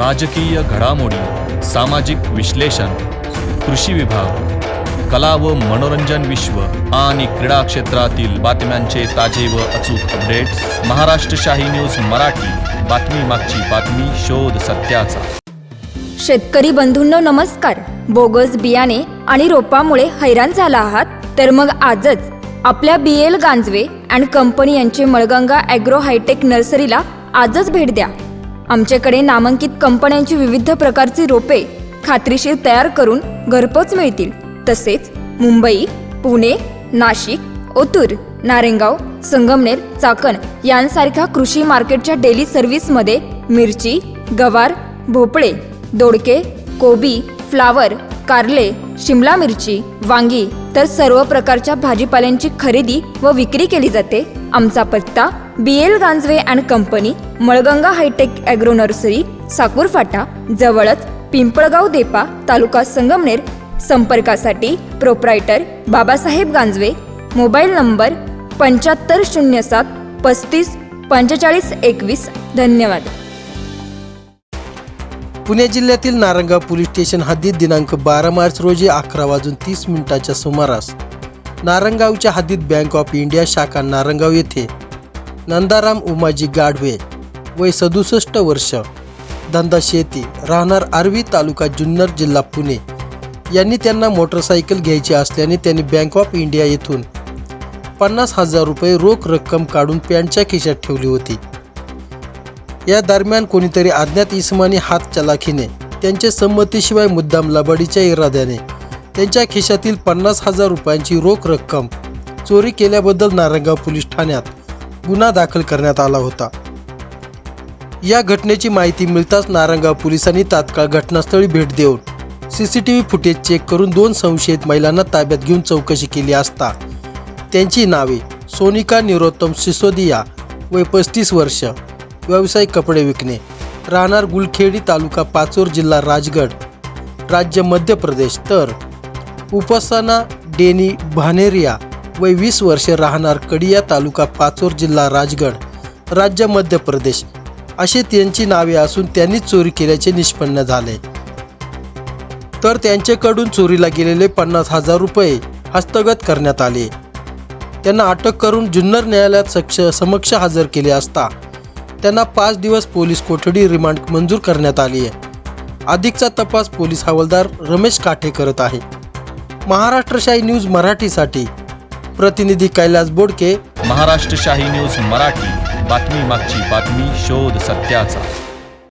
राजकीय घडामोडी सामाजिक विश्लेषण कृषी विभाग कला व मनोरंजन विश्व आणि क्रीडा क्षेत्रातील बातम्यांचे ताजे व अचूक अपडेट्स महाराष्ट्र शाही न्यूज मराठी. बातमी मागची बातमी शोध सत्याचा. शेतकरी बंधूंनो नमस्कार. बोगस बियाणे आणि रोपामुळे हैराण झाला आहात? तर मग आजच आपल्या B L Ganjave and company यांचे मळगंगा ॲग्रो हायटेक नर्सरीला आजच भेट द्या. आमच्याकडे नामांकित कंपन्यांची विविध प्रकारची रोपे खात्रीशीर तयार करून घरपोच मिळतील. तसेच मुंबई पुणे नाशिक ओतूर नारेंगाव संगमनेर चाकण यांसारख्या कृषी मार्केटच्या डेली सर्व्हिसमध्ये मिरची गवार भोपळे दोडके कोबी फ्लावर कारले शिमला मिरची वांगी तर सर्व प्रकारच्या भाजीपाल्यांची खरेदी व विक्री केली जाते. आमचा पत्ता B L Ganjave and company Malganga hitech agro nursery Sakur फाटा जवळच पिंपळगाव देपा तालुका संगमनेर संपर्कासाठी proprietor Babasaheb Ganjave mobile number पंच्याहत्तर शून्य सात पस्तीस पंचेचाळीस एकवीस. धन्यवाद. पुणे जिल्ह्यातील नारंगाव पोलीस स्टेशन हद्दीत दिनांक बारा मार्च रोजी अकरा वाजून तीस मिनिटाच्या सुमारास नारंगावच्या हद्दीत बँक ऑफ इंडिया शाखा नारंगाव येथे नंदाराम उमाजी गाढवे वय सदुसष्ट वर्ष. धंदा शेती राहणार आर्वी तालुका जुन्नर जिल्हा पुणे. यांनी त्यांना मोटरसायकल घ्यायची असल्याने त्यांनी बँक ऑफ इंडिया येथून पन्नास हजार रुपये रोख रक्कम काढून पॅन्टच्या खिशात ठेवली होती. या दरम्यान कोणीतरी अज्ञात इसमानी हात चलाखीने त्यांच्या संमतीशिवाय मुद्दाम लबाडीच्या इराद्याने त्यांच्या खिशातील पन्नास हजार रुपयांची रोख रक्कम चोरी केल्याबद्दल नारंगाव पोलीस ठाण्यात गुन्हा दाखल करण्यात आला होता. या घटनेची माहिती मिळताच नारंगाव पोलिसांनी तात्काळ घटनास्थळी भेट देऊन C C T V footage check करून दोन संशयित महिलांना ताब्यात घेऊन चौकशी केली असता. त्यांची नावे सोनिका निरोत्तम सिसोदिया वय पस्तीस वर्ष व्यावसायिक कपडे विकणे राहणार गुलखेडी तालुका पाचोर जिल्हा राजगड राज्य मध्य प्रदेश. तर उपासना डेनी भानेरिया वय वीस वर्षे राहणार कडिया तालुका पाचोर जिल्हा राजगड राज्य मध्य प्रदेश. अशी त्यांची नावे असून त्यांनी चोरी केल्याचे निष्पन्न झाले. तर त्यांच्याकडून चोरीला गेलेले पन्नास हजार रुपये हस्तगत करण्यात आले. त्यांना अटक करून जुन्नर न्यायालयात सक्ष समक्ष हजर केले असता त्यांना पाच दिवस पोलीस कोठडी रिमांड मंजूर करण्यात आली आहे. अधिकचा तपास पोलीस हवालदार रमेश काठे करत आहे. महाराष्ट्रशाही न्यूज मराठीसाठी प्रतिनिधी कैलास बोडके महाराष्ट्र शाही न्यूज मराठी. बातमी मागची बातमी शोध सत्याचा.